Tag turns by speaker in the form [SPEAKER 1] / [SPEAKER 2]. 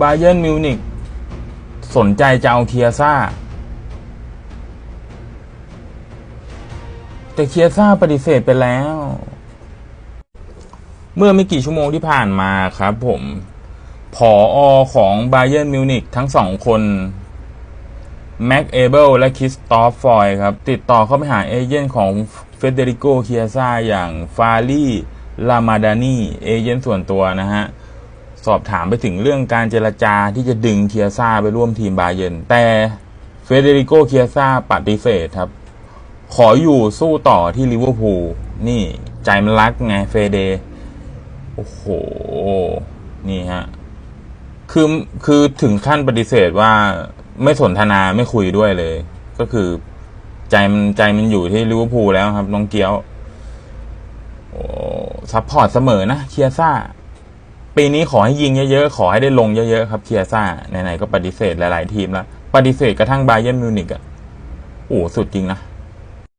[SPEAKER 1] บาเยิร์นมิวนิกสนใจจะเอาเคียซ่า แต่เคียซ่าปฏิเสธไปแล้ว เมื่อไม่กี่ชั่วโมงที่ผ่านมาครับผมผออของบาเยิร์นมิวนิกทั้งสองคนแม็กเอเบิลและคิสตอฟฟอยครับ ติดต่อเข้าไปหาเอเจนต์ของเฟเดริโกเคียซ่าอย่างฟารีลามาดานีเอเจนต์ส่วนตัวนะฮะ สอบถามไปถึงเรื่องการเจรจาที่จะดึงเคียซ่าไปร่วมทีมบาเยิร์นแต่เฟเดริโกเคียซ่าปฏิเสธครับ ขออยู่สู้ต่อที่ลิเวอร์พูลนี่ใจมันรักไงเฟเดโอ้โห นี่ฮะ คือคือถึงขั้นปฏิเสธว่าไม่สนทนาไม่คุยด้วยเลย ก็คือใจมันใจมันอยู่ที่ลิเวอร์พูลแล้วครับ น้องเกียว โอ้ซัพพอร์ตเสมอนะเคียซ่า ปีนี้ขอให้ยิงเยอะๆ ขอให้ได้ลงเยอะๆ ครับเคียซ่าไหนๆก็ปฏิเสธหลายๆทีมแล้ว ปฏิเสธกระทั่งบาเยิร์นมิวนิกอะโอ้สุดจริงนะ